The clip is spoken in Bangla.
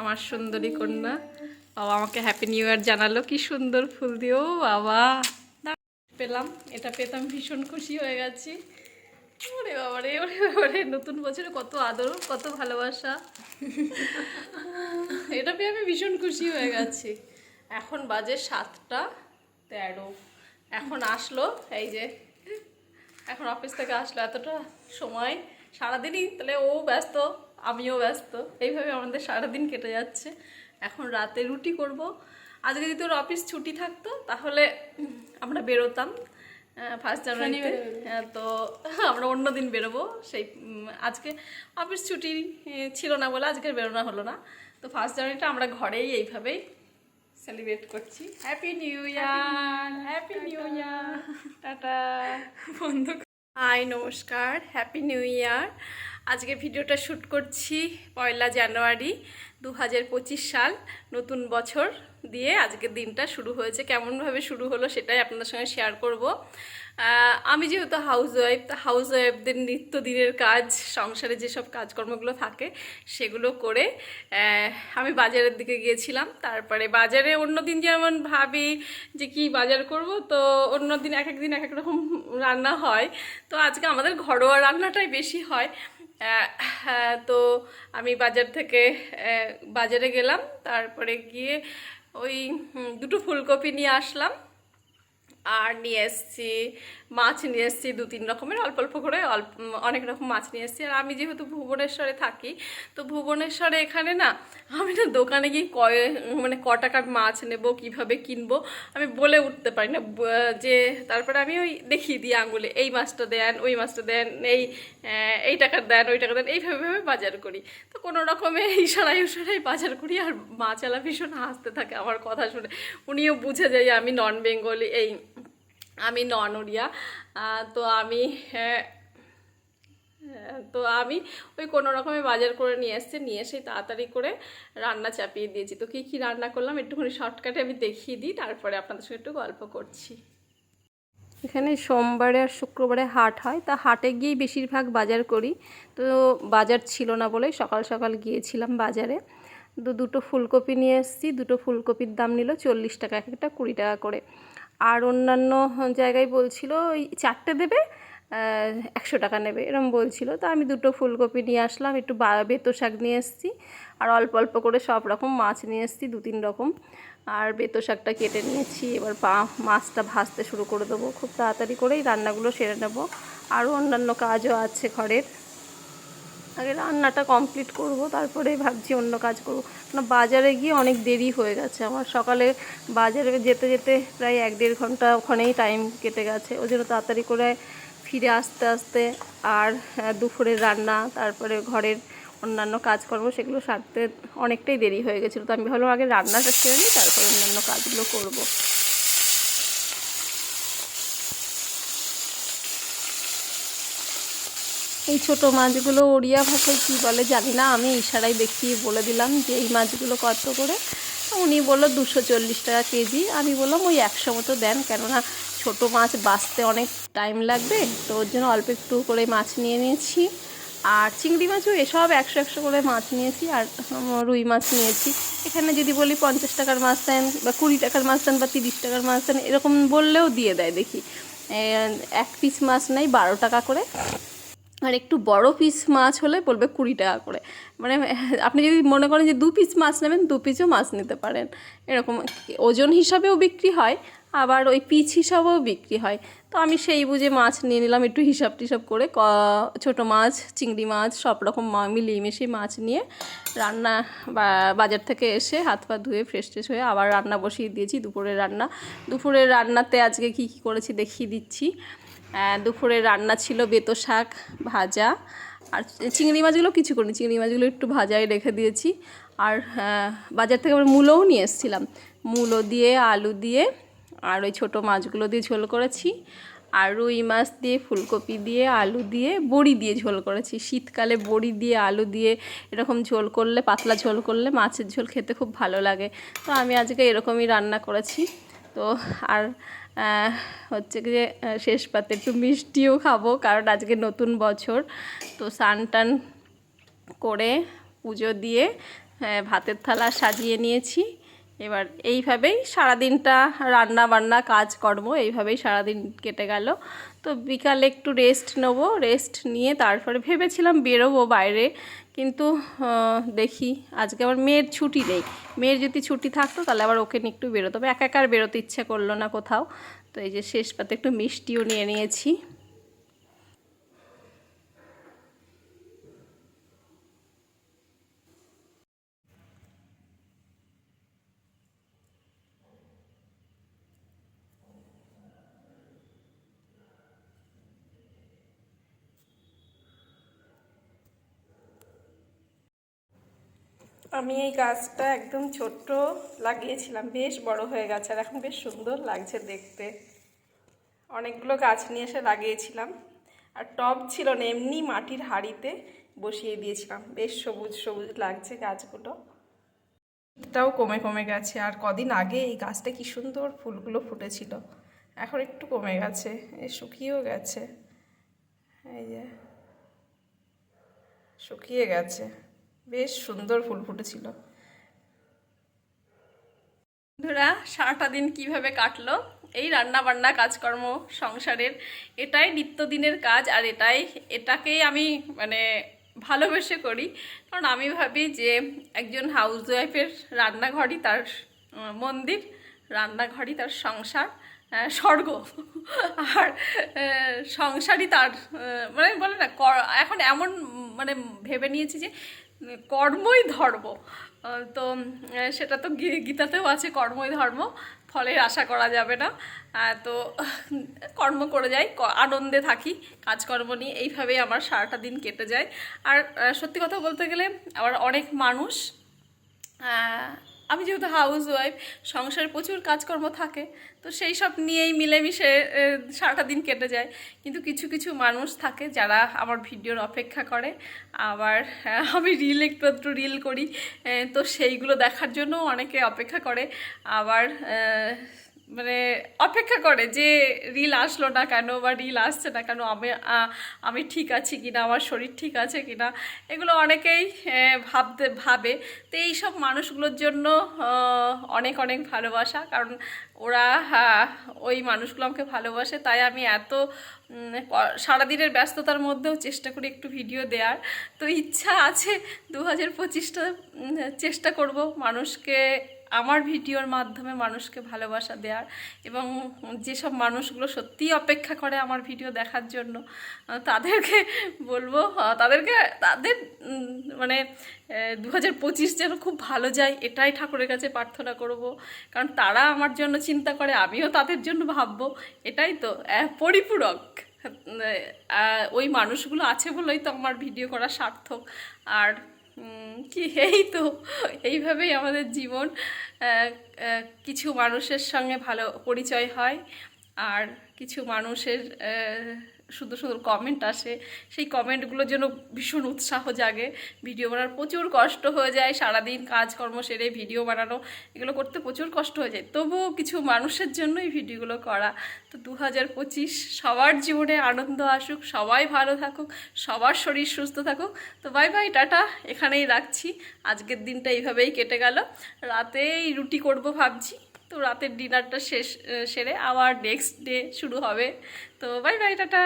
আমার সুন্দরী কন্যা। বাবা আমাকে হ্যাপি নিউ ইয়ার জানালো, কি সুন্দর ফুল দিও বাবা। পেলাম, এটা পেতাম ভীষণ খুশি হয়ে গেছি। ওরে বাবারে ওরে বাবারে নতুন বছরে কত আদর, কত ভালোবাসা। এটা পেয়ে আমি ভীষণ খুশি হয়ে গেছি। এখন বাজে সাতটা তেরো। এখন আসলো, এই যে, এখন অফিস থেকে আসলো, এতটা সময়, সারাদিনই, তাহলে ও ব্যস্ত। আমিও ব্যস্ত। এইভাবে আমাদের সারাদিন কেটে যাচ্ছে। এখন রাতে রুটি করব। আজকে যদি তোর অফিস ছুটি থাকতো তাহলে আমরা বেরোতাম ফার্স্ট জানুয়ারিতে হ্যাঁ, তো আমরা অন্য দিন বেরোবো। সেই আজকে অফিস ছুটি ছিল না বলে আজকে বেরোনো হলো না। তো ফার্স্ট জানুয়ারিটা আমরা ঘরেই এইভাবেই সেলিব্রেট করছি। Happy new year happy new year tata বন্ধু হাই নমস্কার। হ্যাপি নিউ ইয়ার আজকে ভিডিওটা শ্যুট করছি পয়লা জানুয়ারি দু হাজার পঁচিশ সাল নতুন বছর দিয়ে আজকের দিনটা শুরু হয়েছে। কেমনভাবে শুরু হলো সেটাই আপনাদের সঙ্গে শেয়ার করব। আমি যেহেতু হাউস ওয়াইফ তা হাউস ওয়াইফদের নিত্যদিনের কাজ সংসারে যেসব কাজকর্মগুলো থাকে সেগুলো করে আমি বাজারের দিকে গিয়েছিলাম। তারপরে বাজারে অন্য দিন যেমন ভাবি যে কি বাজার করব তো অন্য দিন এক এক দিন এক এক রকম রান্না হয়। তো আজকে আমাদের ঘরোয়া রান্নাটাই বেশি হ্যাঁ, তো আমি বাজার থেকে বাজারে গেলাম। তারপরে গিয়ে ওই দুটো ফুলকপি নিয়ে আসলাম। আর নিয়ে এসেছি মাছ নিয়ে এসেছি, দু তিন রকমের, অল্প অল্প করে, অল্প অনেক রকম মাছ নিয়ে এসেছি। আর আমি যেহেতু ভুবনেশ্বরে থাকি, তো ভুবনেশ্বরে এখানে না, আমি না দোকানে গিয়ে কয় মানে ক টাকার মাছ নেব, কীভাবে কিনবো, আমি বলে উঠতে পারি না। যে, তারপরে আমি ওই দেখিয়ে দিই আঙুলে, এই মাছটা দেন, ওই মাছটা দেন, এই এই টাকার দেন, ওই টাকা দেন। এইভাবে বাজার করি। তো কোনো রকমে ইশারায় ইশারায় বাজার করি, আর মাছ মাছালা ভীষণ হাসতে থাকে আমার কথা শুনে। উনিও বুঝে যায় আমি নন বেঙ্গলি এই আমি নন ওড়িয়া তো আমি তো আমি ওই কোনো রকমে বাজার করে নিয়ে এসেছি, নিয়ে এসে তাড়াতাড়ি করে রান্না চাপিয়ে দিয়েছি। তো কী কী রান্না করলাম একটুখানি শর্টকাটে আমি দেখিয়ে দিই, তারপরে আপনাদের সঙ্গে একটু গল্প করছি। এখানে সোমবারে আর শুক্রবারে হাট হয়, তা হাটে গিয়েই বেশিরভাগ বাজার করি। তো বাজার ছিল না বলে সকাল সকাল গিয়েছিলাম বাজারে। তো দুটো ফুলকপি নিয়ে এসেছি, দুটো ফুলকপির দাম নিল চল্লিশ টাকা, এক একটা কুড়ি টাকা করে। আর অন্যান্য জায়গায় বলছিল, ওই চারটে দেবে একশো টাকা নেবে। এরম বলছিল। তো আমি দুটো ফুলকপি নিয়ে আসলাম, একটু বেতো শাক নিয়ে এসেছি। আর অল্প অল্প করে সব রকম মাছ নিয়ে এসেছি, দু তিন রকম। আর বেতো শাকটা কেটে নিয়েছি। এবার পা, মাছটা ভাজতে শুরু করে দেবো। খুব তাড়াতাড়ি করেই রান্নাগুলো সেরে নেব। আরও অন্যান্য কাজও আছে ঘরের। আগে রান্নাটা কমপ্লিট করব, তারপরে ভাবছি অন্য কাজ করব। বাজারে গিয়ে অনেক দেরি হয়ে গেছে আমার। সকালে বাজারে যেতে যেতে প্রায় এক দেড় ঘণ্টা ওখানেই টাইম কেটে গেছে। ওই জন্য তাড়াতাড়ি করে ফিরে আসতে আসতে আর দুপুরের রান্না, তারপরে ঘরের অন্যান্য কাজকর্ম সেগুলো সারতে অনেকটাই দেরি হয়ে গেছিল। তো আমি ভাবলাম আগে রান্নাটা সেরে নিই, তারপরে অন্যান্য কাজগুলো করব। এই ছোট মাছগুলো ওড়িয়া ভাষায় কী বলে জানি না, আমি ইশারায় দেখিয়ে বলে দিলাম যে এই মাছগুলো কত করে। উনি বলল দুশো চল্লিশ টাকা কেজি, আমি বললাম ওই একশো মতো দেন, কেননা ছোট মাছ বাঁচতে অনেক টাইম লাগবে, তো ওর জন্য অল্প একটু করে মাছ নিয়ে নিয়েছি। আর চিংড়ি মাছও এসব একশো একশো করে মাছ নিয়েছি, আর রুই মাছ নিয়েছি। এখানে যদি বলি পঞ্চাশ টাকার মাছ দেন বা কুড়ি টাকার মাছ দেন বা তিরিশ টাকার মাছ দেন, এরকম বললেও দিয়ে দেয় দেখি। এক পিস মাছ নেই বারো টাকা করে। আর একটু বড় পিস মাছ হলে বলবে কুড়ি টাকা করে। মানে আপনি যদি মনে করেন যে দু পিস মাছ নেবেন, দু পিসও মাছ নিতে পারেন। এরকম ওজন হিসাবেও বিক্রি হয়, আবার ওই পিচ হিসাবেও বিক্রি হয়। তো আমি সেই বুঝে মাছ নিয়ে নিলাম, একটু হিসাব টিসাব করে ছোটো মাছ, চিংড়ি মাছ, সব রকম মিলিয়ে মিশিয়ে মাছ নিয়ে রান্না বাজার থেকে এসে হাত পা ধুয়ে ফ্রেশ ট্রেশ হয়ে আবার রান্না বসিয়ে দিয়েছি। দুপুরের রান্না, দুপুরের রান্নাতে আজকে কী কী করেছি দেখিয়ে দিচ্ছি। দুপুরে রান্না ছিল বেতো শাক, ভাজা। আর চিংড়ি মাছগুলো কিছু করিনি, চিংড়ি মাছগুলো একটু ভাজায় রেখে দিয়েছি। আর বাজার থেকে আবার মূলোও নিয়ে এসেছিলাম। মূলো দিয়ে, আলু দিয়ে, আর ওই ছোটো মাছগুলো দিয়ে ঝোল করেছি। আর রুই মাছ দিয়ে, ফুলকপি দিয়ে, আলু দিয়ে, বড়ি দিয়ে ঝোল করেছি। শীতকালে বড়ি দিয়ে, আলু দিয়ে এরকম ঝোল করলে, পাতলা ঝোল করলে মাছের ঝোল খেতে খুব ভালো লাগে। তো আমি আজকে এরকমই রান্না করেছি। তো আর হচ্ছে যে শেষ পাতে একটু মিষ্টিও খাব, কারণ আজকে নতুন বছর। তো সান টান করে পুজো দিয়ে ভাতের থালা সাজিয়ে নিয়েছি। এবার এইভাবেই সারাদিনটা রান্না বান্না, কাজকর্ম এইভাবেই সারাদিন কেটে গেল। তো বিকালে একটু রেস্ট নেব রেস্ট নিয়ে তারপরে ভেবেছিলাম বেরোবো বাইরে, কিন্তু দেখি আজকে আবার মেয়ের ছুটি নেই। মেয়ের যদি ছুটি থাকতো তাহলে আবার ওকে নিয়ে একটু বেরোতো একা একা আর বেরোতে ইচ্ছে করল না কোথাও। তো এই যে শেষ পাতে একটু মিষ্টিও নিয়ে নিয়েছি। আমি এই গাছটা একদম ছোট্ট লাগিয়েছিলাম, বেশ বড় হয়ে গেছে আর এখন বেশ সুন্দর লাগছে দেখতে। অনেকগুলো গাছ নিয়ে এসে লাগিয়েছিলাম আর টব ছিল না, এমনি মাটির হাঁড়িতে বসিয়ে দিয়েছিলাম। বেশ সবুজ সবুজ লাগছে গাছগুলো। এটাও কমে কমে গেছে আর কদিন আগে এই গাছটা কি সুন্দর ফুলগুলো ফুটেছিল, এখন একটু কমে গেছে, এ শুকিয়েও গেছে। এই যে, শুকিয়ে গেছে। বেশ সুন্দর ফুল ফুটেছিল। বন্ধুরা, সারাটা দিন কীভাবে কাটলো? এই রান্না বান্না কাজকর্ম, সংসারের, এটাই নিত্যদিনের কাজ আর এটাই, এটাকেই আমি মানে ভালোবেসে করি। কারণ আমি ভাবি যে একজন হাউস ওয়াইফের রান্নাঘরই তার মন্দির, রান্নাঘরই তার সংসার স্বর্গ। আর সংসারই তার মানে বলে না এখন এমন মানে ভেবে নিয়েছি যে কর্মই ধর্ম। তো সেটা তো গীতাতেও আছে কর্মই ধর্ম ফলের আশা করা যাবে না। তো, কর্ম করে যাই আনন্দে থাকি, কাজকর্ম নিয়ে, এইভাবেই আমার সারাটা দিন কেটে যায়। আর সত্যি কথা বলতে গেলে, আবার অনেক মানুষ আমি যেহেতু হাউস ওয়াইফ সংসারে প্রচুর কাজকর্ম থাকে, তো সেই সব নিয়েই মিলেমিশে সারাটা দিন কেটে যায়। কিন্তু কিছু কিছু মানুষ থাকে যারা আমার ভিডিওর অপেক্ষা করে। আবার আমি রিল একটু একটু রিল করি তো সেইগুলো দেখার জন্য অনেকে অপেক্ষা করে। আবার মানে অপেক্ষা করে যে রিল আসলো না কেন বা রিল আসছে না কেন, আমি আমি ঠিক আছি কিনা, আমার শরীর ঠিক আছে কিনা, এগুলো অনেকেই ভাবতে, ভাবে। তো এই সব মানুষগুলোর জন্য অনেক অনেক ভালোবাসা। কারণ ওরা ওই মানুষগুলো আমাকে ভালোবাসে। তাই আমি এত সারাদিনের ব্যস্ততার মধ্যেও চেষ্টা করি একটু ভিডিও দেওয়ার তো ইচ্ছা আছে দু হাজার পঁচিশটা চেষ্টা করব মানুষকে আমার ভিডিওর মাধ্যমে মানুষকে ভালোবাসা দেওয়ার এবং যেসব মানুষগুলো সত্যিই অপেক্ষা করে আমার ভিডিও দেখার জন্য তাদেরকে বলব তাদেরকে, তাদের মানে দু হাজার পঁচিশ যেন খুব ভালো যায়, এটাই ঠাকুরের কাছে প্রার্থনা করব। কারণ তারা আমার জন্য চিন্তা করে, আমিও তাদের জন্য ভাববো, এটাই তো পরিপূরক। ওই মানুষগুলো আছে বলেই তো আমার ভিডিও করা সার্থক। আর কি এই তো, এইভাবেই আমাদের জীবন কিছু মানুষের সঙ্গে ভালো পরিচয় হয়, আর কিছু মানুষের সুন্দর সুন্দর কমেন্ট আসে। সেই কমেন্টগুলোর জন্য ভীষণ উৎসাহ জাগে। ভিডিও বানানোর প্রচুর কষ্ট হয়ে যায়, সারাদিন কাজকর্ম সেরে ভিডিও বানানো, এগুলো করতে প্রচুর কষ্ট হয়ে যায়। তবুও কিছু মানুষের জন্যই ভিডিওগুলো করা। তো দু হাজার পঁচিশ, সবার জীবনে আনন্দ আসুক, সবাই ভালো থাকুক, সবার শরীর সুস্থ থাকুক। তো বাই বাই টাটা। এখানেই রাখছি। আজকের দিনটা এইভাবেই কেটে গেল। রাতেই রুটি করব ভাবছি। তো রাতের ডিনারটা শেষ সেরে আবার নেক্সট ডে শুরু হবে। তো বাই বাই টাটা।